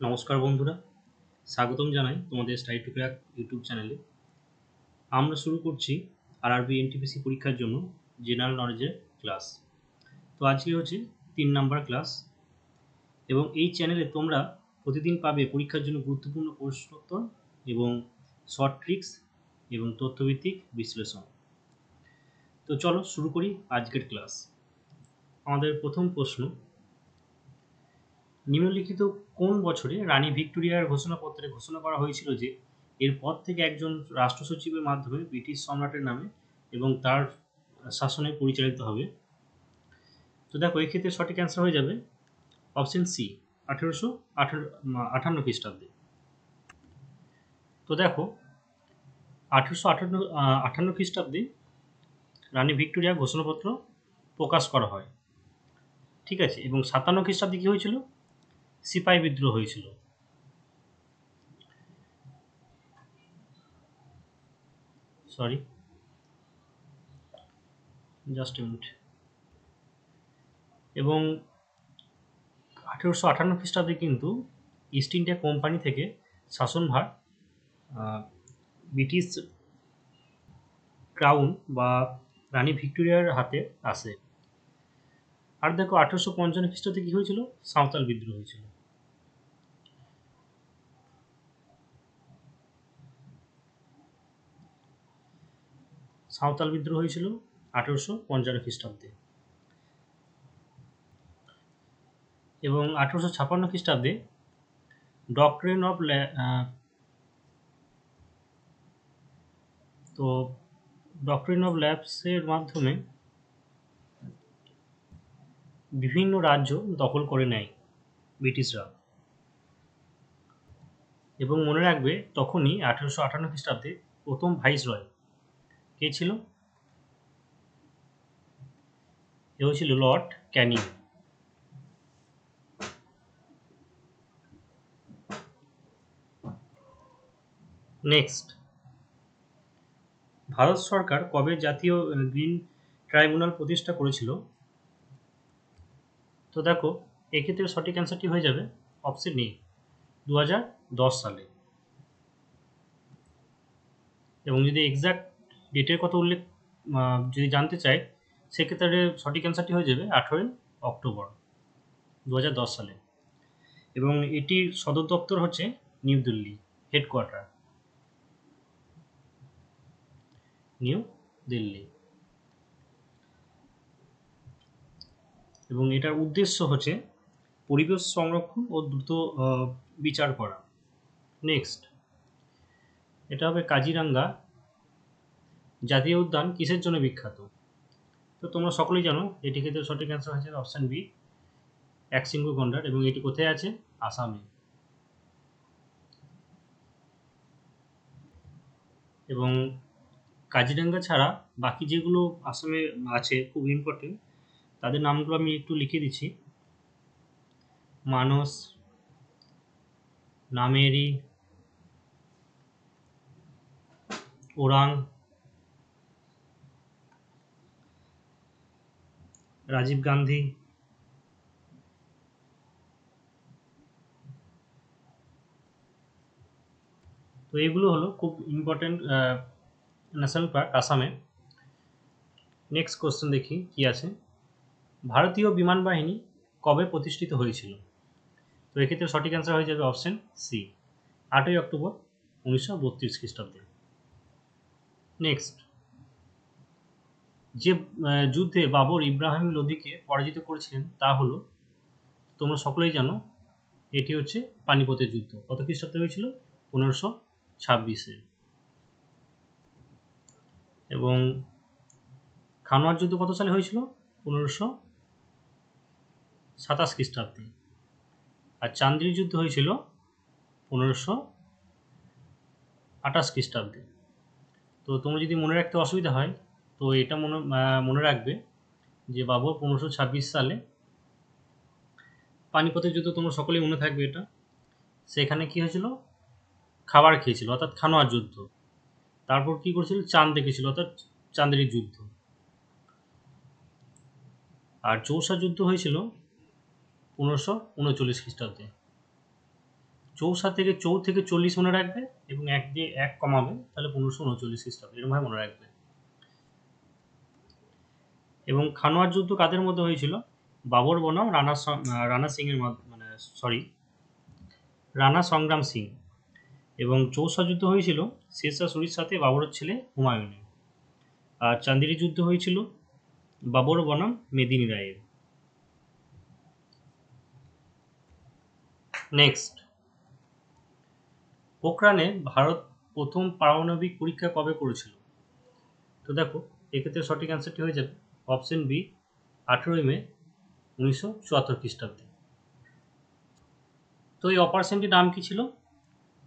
নমস্কার বন্ধুরা, স্বাগতম জানাই তোমাদের স্টাডি টু ক্র্যাক ইউটিউব চ্যানেলে আমরা শুরু করছি আরআরবি এনটিপিসি পরীক্ষার জন্য জেনারেল নলেজের ক্লাস তো আজকে হচ্ছে তিন নাম্বার ক্লাস এবং এই চ্যানেলে তোমরা প্রতিদিন পাবে পরীক্ষার জন্য গুরুত্বপূর্ণ প্রশ্নোত্তর এবং শর্ট ট্রিক্স এবং তথ্যভিত্তিক বিশ্লেষণ। তো চলো শুরু করি আজকের ক্লাস আমাদের প্রথম প্রশ্ন নিম্নলিখিত কোন বছরে রানী ভিক্টোরিয়ার ঘোষণাপত্রে ঘোষণা করা হয়েছিল যে এরপর থেকে একজন রাষ্ট্র সচিবের মাধ্যমে ব্রিটিশ সম্রাটের নামে এবং তার শাসনে পরিচালিত হবে? তো দেখো, এই ক্ষেত্রে সঠিক অ্যান্সার হয়ে যাবে অপশন সি আঠেরোশো আঠান্ন খ্রিস্টাব্দে। তো দেখো, আঠেরোশো আঠান্ন আটান্ন খ্রিস্টাব্দে রানী ভিক্টোরিয়া ঘোষণাপত্র প্রকাশ করা হয়। ঠিক আছে, এবং সাতান্ন খ্রিস্টাব্দে কী হয়েছিল? সিপাহী বিদ্রোহ হয়েছিল। সরি জাস্ট মিনিট এবং আঠেরোশো আটান্ন খ্রিস্টাব্দে কিন্তু ইস্ট ইন্ডিয়া কোম্পানি থেকে শাসনভার ব্রিটিশ ক্রাউন বা রানী ভিক্টোরিয়ার হাতে আসে। আর দেখো, আঠেরোশো পঞ্চান্ন খ্রিস্টাব্দে কী হয়েছিল? সাঁওতাল বিদ্রোহ হয়েছিল। সাঁওতাল বিদ্রোহ হয়েছিল আঠেরোশো পঞ্চান্ন খ্রিস্টাব্দে। এবং আঠেরোশো ছাপান্ন খ্রিস্টাব্দে ডক্টরেন অফ তো ডক্টরেন অফ ল্যাবসের মাধ্যমে বিভিন্ন রাজ্য দখল করে নেয় ব্রিটিশরা। এবং মনে রাখবে তখনই আঠেরোশো আটান্ন খ্রিস্টাব্দে প্রথম ভাইসরয় কে ছিল? এ ছিল লর্ড ক্যানিং। নেক্সট। ভারত সরকার কবে জাতীয় গ্রিন ট্রাইব্যুনাল প্রতিষ্ঠা করেছিল? তো দেখো, এক্ষেত্রে সঠিক অ্যান্সারটি হয়ে যাবে অপশন নেই দু হাজার দশ সালে। এবং যদি এক্সাক্ট ডেটের কথা উল্লেখ যদি জানতে চাই, সেক্ষেত্রে সঠিক অ্যান্সারটি হয়ে যাবে আঠেরোই অক্টোবর দু হাজার দশ সালে। এবং এটির সদর দপ্তর হচ্ছে New Delhi headquarter New Delhi. এবং এটার উদ্দেশ্য হচ্ছে পরিবেশ সংরক্ষণ ও দ্রুত বিচার করা। নেক্সট এটা হবে কাজিরাঙ্গা জাতীয় উদ্যান কিসের জন্য বিখ্যাত? তো তোমরা সকলেই জানো এটি ক্ষেত্রে সঠিক অ্যান্সার হচ্ছে অপশান বি এক একসিঙ্গু গন্ডার এবং এটি কোথায় আছে? আসামে। এবং কাজিরাঙ্গা ছাড়া বাকি যেগুলো আসামে আছে খুব ইম্পর্টেন্ট তাদের নামগুলো আমি একটু লিখে দিচ্ছি। মানস, নামেরি, ওরাং রাজীব গান্ধী। তো এগুলো হলো খুব ইম্পর্টেন্ট ন্যাশনাল পার্ক আসামে। নেক্সট কোশ্চেন দেখি, কি আছে? ভারতীয় বিমান বাহিনী কবে প্রতিষ্ঠিত হয়েছিল? তো এক্ষেত্রে সঠিক অ্যান্সার হয়ে যাবে অপশন সি আটই অক্টোবর উনিশশো বত্রিশ খ্রিস্টাব্দে। নেক্সট যে যুদ্ধে বাবর ইব্রাহিম লোদিকে পরাজিত করেছিলেন তা হলো, তোমরা সকলেই জানো, এটি হচ্ছে পানিপথের যুদ্ধ। কত খ্রিস্টাব্দে হয়েছিল? পনেরোশো ছাব্বিশে। এবং খানোয়ার যুদ্ধ কত সালে হয়েছিল? পনেরোশো সাতাশ খ্রিস্টাব্দে। আর চান্দির যুদ্ধ হয়েছিল পনেরোশো আঠাশ খ্রিস্টাব্দে। তো তোমরা যদি মনে রাখতে অসুবিধা হয় তো এটা মনে মনে রাখবে যে বাবর পনেরোশো ছাব্বিশ সালে পানিপথের যুদ্ধ তোমরা সকলেই মনে থাকবে এটা। সেখানে কি হয়েছিল? খাবার খেয়েছিল, অর্থাৎ খানোয়ার যুদ্ধ। তারপর কি করেছিল? চাঁদ দেখেছিল, অর্থাৎ চাঁদের যুদ্ধ। আর চৌসা যুদ্ধ হয়েছিল পনেরোশো উনচল্লিশ খ্রিস্টাব্দে। চৌষা থেকে চৌ থেকে চল্লিশ মনে রাখবে এবং এক দিয়ে এক কমাবে, তাহলে পনেরোশো উনচল্লিশ খ্রিস্টাব্দ। এরকমভাবে মনে রাখবে। এবং খানোয়ার যুদ্ধ কাদের মধ্যে হয়েছিল? বাবর বনাম, রানা রানা সিং এর মানে সরি রানা সংগ্রাম সিং। এবং চৌসা যুদ্ধ হয়েছিল, শেরশাহ সুরির সাথে বাবরের ছেলে হুমায়ুনের। আর চান্দিনী যুদ্ধ হয়েছিল, বাবর বনাম, মেদিনী রায়ের। নেক্সট পোখরানে ভারত প্রথম পারমাণবিক পরীক্ষা কবে করেছিল? তো দেখো, এক্ষেত্রে সঠিক অ্যান্সারটি হয়ে যাবে। অপশন বি, আঠেরোই মে, উনিশশো চুয়াত্তর খ্রিস্টাব্দে। তো এই অপারেশনটির নাম কি ছিল?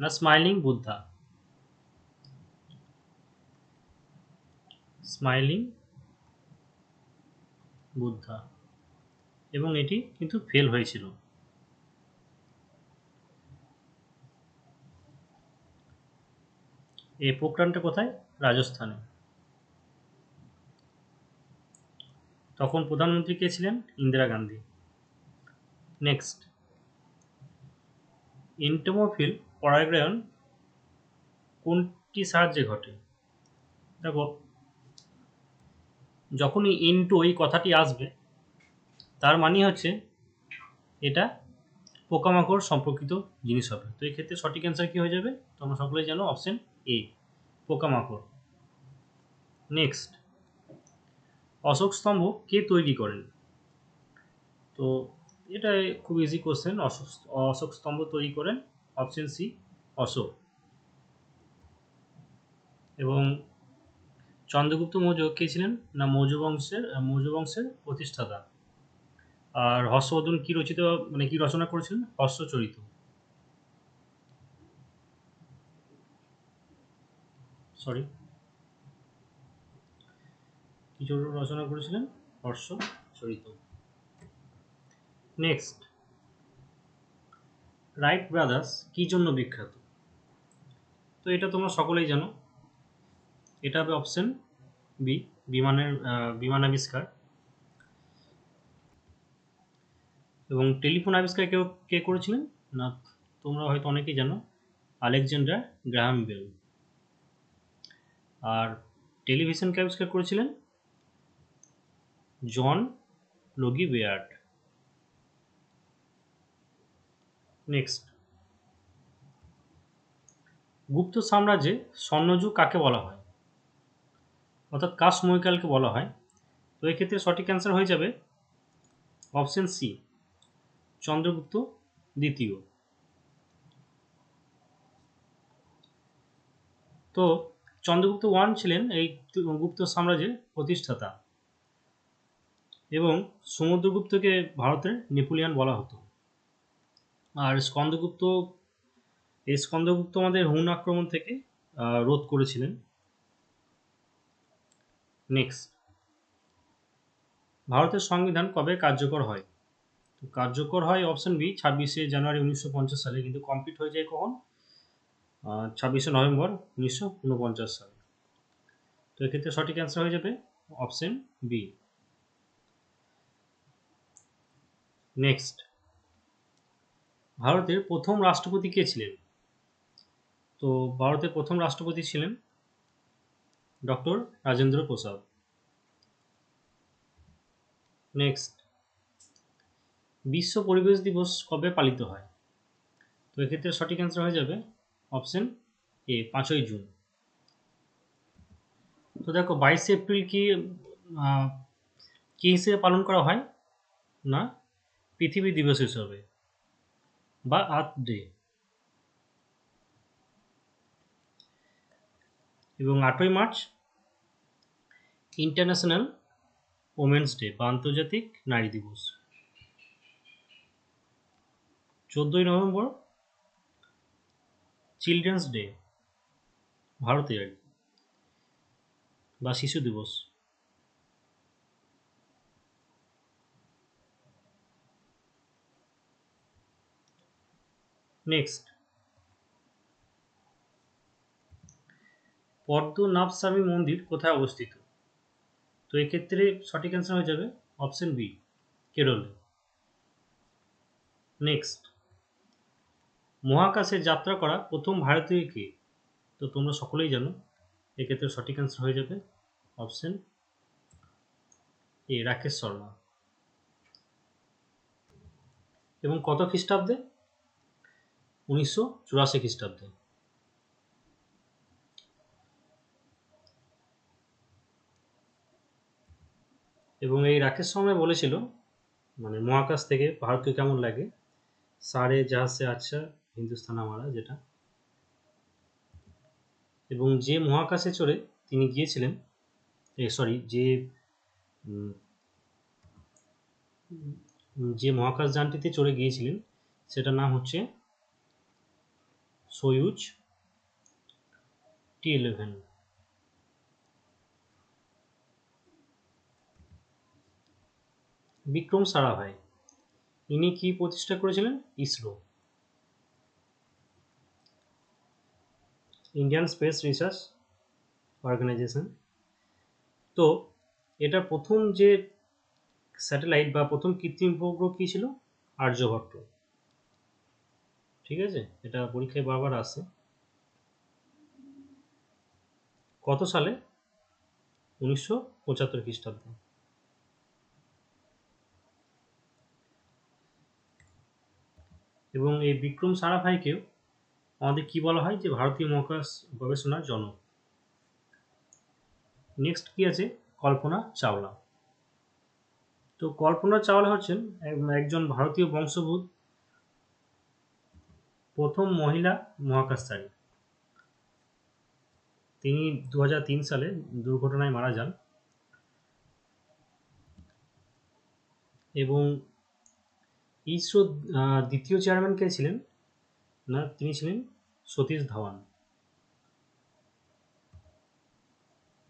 না, স্মাইলিং বুদ্ধা। স্মাইলিং বুদ্ধা। এবং এটি কিন্তু ফেল হয়েছিল। এই পোখরানটা কোথায়? রাজস্থানে। তখন প্রধানমন্ত্রী কে ছিলেন? ইন্দিরা গান্ধী। নেক্সট এন্টোমোফিল পরাগায়ন কোনটি সাহায্যে ঘটে? দেখো, যখনই ইন্টো এই কথাটি আসবে, তার মানে হচ্ছে এটা পোকামাকড় সম্পর্কিত জিনিস হবে। তো এই ক্ষেত্রে সঠিক অ্যান্সার কী হয়ে যাবে? তোমরা সকলেই জানো অপশন এ পোকামাকড়। নেক্সট অশোক স্তম্ভ কে তৈরি করেন? তো এটা খুব ইজি কোশ্চেন অশোক অশোক স্তম্ভ তৈরি করেন অপশন সি অশোক। এবং চন্দ্রগুপ্ত মৌর্য কে ছিলেন? না মৌর্য বংশের মৌর্য বংশের প্রতিষ্ঠাতা। আর হর্ষবর্ধন কি রচিত মানে কি রচনা করেছিলেন? হর্ষচরিত। সরি কি চরিত্র রচনা করেছিলেন? হর্ষচরিত নেক্সট রাইট ব্রাদার্স কি জন্য বিখ্যাত? তো এটা তোমরা সকলেই জানো। এটা হবে অপশন বি বিমানের বিমান আবিষ্কার। এবং টেলিফোন আবিষ্কার কেউ, কে করেছিলেন? না, তোমরা হয়তো অনেকেই জানো, আলেকজান্ডার গ্রাহাম বেল। আর টেলিভিশনকে আবিষ্কার করেছিলেন জন লগি বেয়ার্ড। নেক্সট। গুপ্ত সাম্রাজ্যে স্বর্ণযুগ কাকে বলা হয়? অর্থাৎ কার সময়কালকে বলা হয়। তো এক্ষেত্রে সঠিক অ্যান্সার হয়ে যাবে অপশন সি চন্দ্রগুপ্ত দ্বিতীয়। তো চন্দ্রগুপ্ত ওয়ান ছিলেন এই গুপ্ত সাম্রাজ্যের প্রতিষ্ঠাতা। এবং সমুদ্রগুপ্তকে ভারতের নেপোলিয়ান বলা হতো। আর স্কন্দগুপ্ত, এই স্কন্দগুপ্ত আমাদের হুন আক্রমণ থেকে রোধ করেছিলেন। নেক্সট ভারতের সংবিধান কবে কার্যকর হয়? তো কার্যকর হয় অপশন বি ছাব্বিশে জানুয়ারি উনিশশো পঞ্চাশ সালে, কিন্তু কমপ্লিট হয়ে যায় কখন? ছাব্বিশে নভেম্বর উনিশশো উনপঞ্চাশ সালে। তো এক্ষেত্রে সঠিক অ্যান্সার হয়ে যাবে অপশন বি নেক্সট ভারতের প্রথম রাষ্ট্রপতি কে ছিলেন? তো ভারতের প্রথম রাষ্ট্রপতি ছিলেন ডক্টর রাজেন্দ্র প্রসাদ। নেক্সট বিশ্ব পরিবেশ দিবস কবে পালিত হয়? তো এক্ষেত্রে সঠিক অ্যান্সার হয়ে যাবে অপশন এ পাঁচই জুন। তো দেখো বাইশে এপ্রিল কি কি হিসেবে পালন করা হয়? না পৃথিবী দিবস হিসাবে বা আর্থ ডে। এবং আটই মার্চ ইন্টারন্যাশনাল ওমেন্স ডে বা আন্তর্জাতিক নারী দিবস। চোদ্দোই নভেম্বর চিলড্রেন্স ডে ভারতে আর কি, বা শিশু দিবস। নেক্সট পদ্মনাভস্বামী মন্দির কোথায় অবস্থিত? তো এক্ষেত্রে সঠিক অ্যান্সার হয়ে যাবে অপশন বি কেরলে। নেক্সট মহাকাশে যাত্রা করা প্রথম ভারতীয় কে? তো তোমরা সকলেই জানো, এক্ষেত্রে সঠিক অ্যান্সার হয়ে যাবে অপশন এ রাকেশ শর্মা। এবং কত খ্রিস্টাব্দে? উনিশশো চুরাশি খ্রিস্টাব্দে। এবং এই রাকেশ শর্মা বলেছিল মানে মহাকাশ থেকে ভারতকে কেমন লাগে? সারে জাহাজ আচ্ছা হিন্দুস্তান আমারা যেটা। এবং যে মহাকাশে চড়ে তিনি গিয়েছিলেন সরি যে যে মহাকাশ যানটিতে চড়ে গিয়েছিলেন, সেটার নাম হচ্ছে Soyuz, T eleven Vikram Sarabhai ইনি কি প্রতিষ্ঠা করেছিলেন? ISRO. Indian space research organisation তো, এটা প্রথম যে স্যাটেলাইট বা প্রথম কৃত্রিম উপগ্রহ কী ছিল? আর্যভট্ট। ঠিক আছে? এটা পরীক্ষায় বারবার আসে কত সালে? উনিশশো পঁচাত্তর খ্রিস্টাব্দে। এবং এই বিক্রম সারাভাইকেও আমাদের কি বলা হয় যে ভারতীয় মহাকাশ গবেষণার জনক। নেক্সট কি আছে? কল্পনা চাওলা। তো কল্পনা চাওলা হচ্ছেন এক- একজন ভারতীয় বংশোদ্ভূত প্রথম মহিলা মহাকাশচারী। তিনি দু হাজার তিন সালে দুর্ঘটনায় মারা যান। এবং ইসরো দ্বিতীয় চেয়ারম্যান কে ছিলেন? না, তিনি ছিলেন সতীশ ধাওয়ান।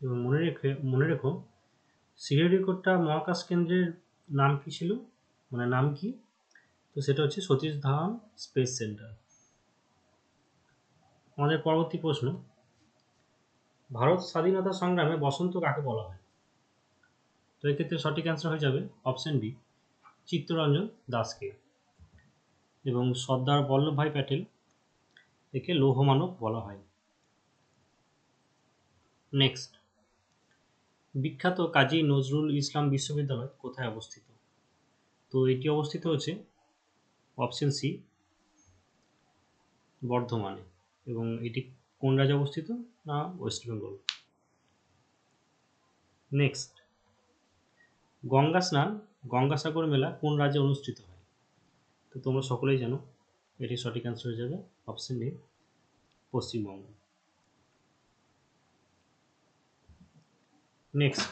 এবং মনে রেখে, মনে রেখো শ্রীহরিকোটা মহাকাশ কেন্দ্রের নাম কি ছিল? মানে নাম কি? তো সেটা হচ্ছে সতীশ ধাওয়ান স্পেস সেন্টার। আমাদের পরবর্তী প্রশ্ন। ভারত স্বাধীনতা সংগ্রামে বসন্ত কাকে বলা হয়? তো এক্ষেত্রে সঠিক অ্যান্সার হয়ে যাবে অপশন বি চিত্তরঞ্জন দাসকে এবং সর্দার বল্লভভাই প্যাটেল একে লৌহমানব বলা হয়। নেক্সট বিখ্যাত কাজী নজরুল ইসলাম বিশ্ববিদ্যালয় কোথায় অবস্থিত? তো এটি অবস্থিত হচ্ছে অপশন সি বর্ধমানে। এবং এটি কোন রাজ্যে অবস্থিত? না ওয়েস্ট বেঙ্গল নেক্সট গঙ্গা স্নান গঙ্গাসাগর মেলা কোন রাজ্যে অনুষ্ঠিত হয়? তো তোমরা সকলেই জানো, এটি সঠিক অ্যান্সার হয়ে যাবে অপশন এ পশ্চিমবঙ্গ। নেক্সট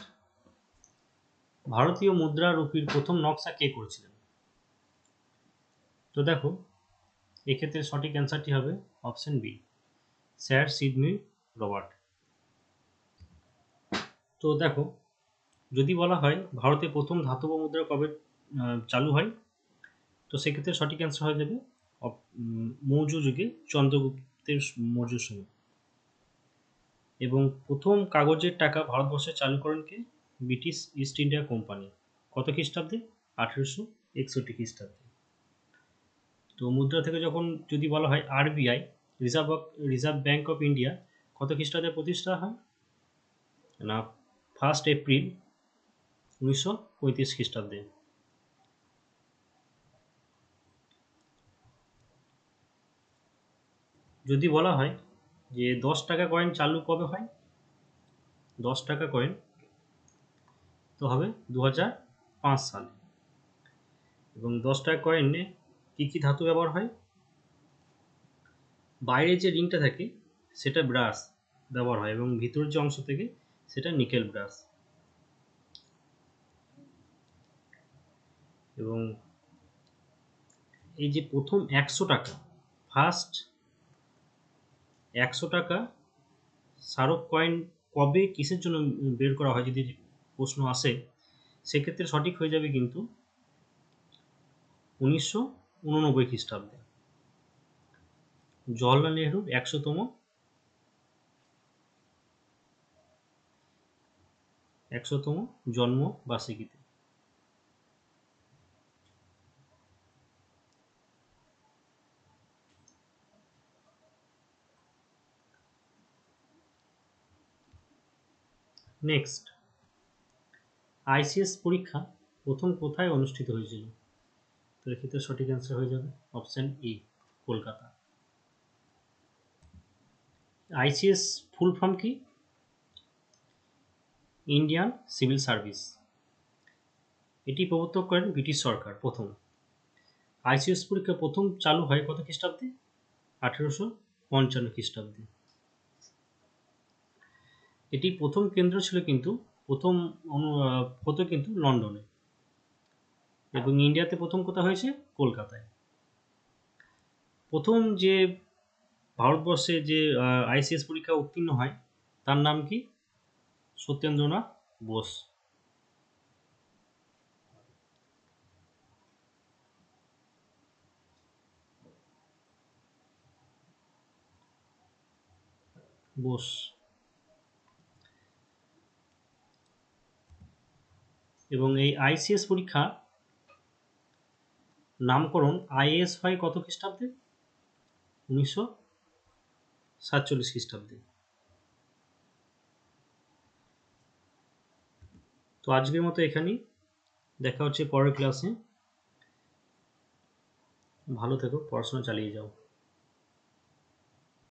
ভারতীয় মুদ্রা রুপির প্রথম নকশা কে করেছিলেন? তো দেখো, এক্ষেত্রে সঠিক অ্যান্সারটি হবে option B sir Sydney Robert. তো দেখো, যদি বলা হয় ভারতে প্রথম ধাতব মুদ্রা কবে চালু হয়, তো সেক্ষেত্রে সঠিক অ্যান্সার হয়ে যাবে মৌর্য যুগে চন্দ্রগুপ্তের মৌর্য সময়। এবং প্রথম কাগজের টাকা ভারতবর্ষে চালু করেন কে? British East India company. কত খ্রিস্টাব্দে? আঠেরোশো একষট্টি খ্রিস্টাব্দে। তো মুদ্রা থেকে যখন যদি বলা হয় RBI reserve reserve bank of India কত খ্রিস্টাব্দে প্রতিষ্ঠা হয়? না ফার্স্ট এপ্রিল উনিশশো পঁয়ত্রিশ খ্রিস্টাব্দে। যদি বলা হয় যে দশ টাকা কয়েন চালু কবে হয়? দশ টাকা কয়েন তো হবে দু হাজার পাঁচ সালে। এবং দশ টাকা কয়েনে কী কী ধাতু ব্যবহার হয়? বাইরে যে রিংটা থাকে, সেটা ব্রাশ ব্যবহার হয় এবং ভিতরের যে অংশ থেকে, সেটা নিকেল ব্রাশ। এবং এই যে প্রথম একশো টাকা ফার্স্ট একশো টাকা স্মারক কয়েন কবে কিসের জন্য বের করা হয় যদি প্রশ্ন আসে, সেক্ষেত্রে সঠিক হয়ে যাবে কিন্তু উনিশশো উননব্বই খ্রিস্টাব্দে। জওয়াহরলাল নেহরুর একশোতম। একশোতম জন্ম জন্মবার্ষিকীতে নেক্সট আইসিএস পরীক্ষা প্রথম কোথায় অনুষ্ঠিত হয়েছিল? তো এক্ষেত্রে সঠিক অ্যান্সার হয়ে যাবে option E Kolkata. ICS full form কি? Indian civil service. এটি প্রবর্তক করেন ব্রিটিশ সরকার, প্রথম। আইসিএস পরীক্ষা প্রথম চালু হয় কত খ্রিস্টাব্দে? আঠেরোশো পঞ্চান্ন খ্রিস্টাব্দে। এটি প্রথম কেন্দ্র ছিল কিন্তু, প্রথম অনু হতো কিন্তু লন্ডনে। এবং ইন্ডিয়াতে প্রথম কোথা হয়েছে? কলকাতায়। প্রথম যে ভারতবর্ষে যে আইসিএস পরীক্ষা উত্তীর্ণ হয়, তার নাম কি? সত্যেন্দ্রনাথ বোস। বোস। এবং এই আইসিএস পরীক্ষা নামকরণ আইএস হয় কত খ্রিস্টাব্দে? উনিশশো সাতচল্লিশ খ্রিস্টাব্দে। তো আজকের মতো এখানেই। দেখা হচ্ছে পরের ক্লাসে ভালো থেকো, পড়াশোনা চালিয়ে যাও।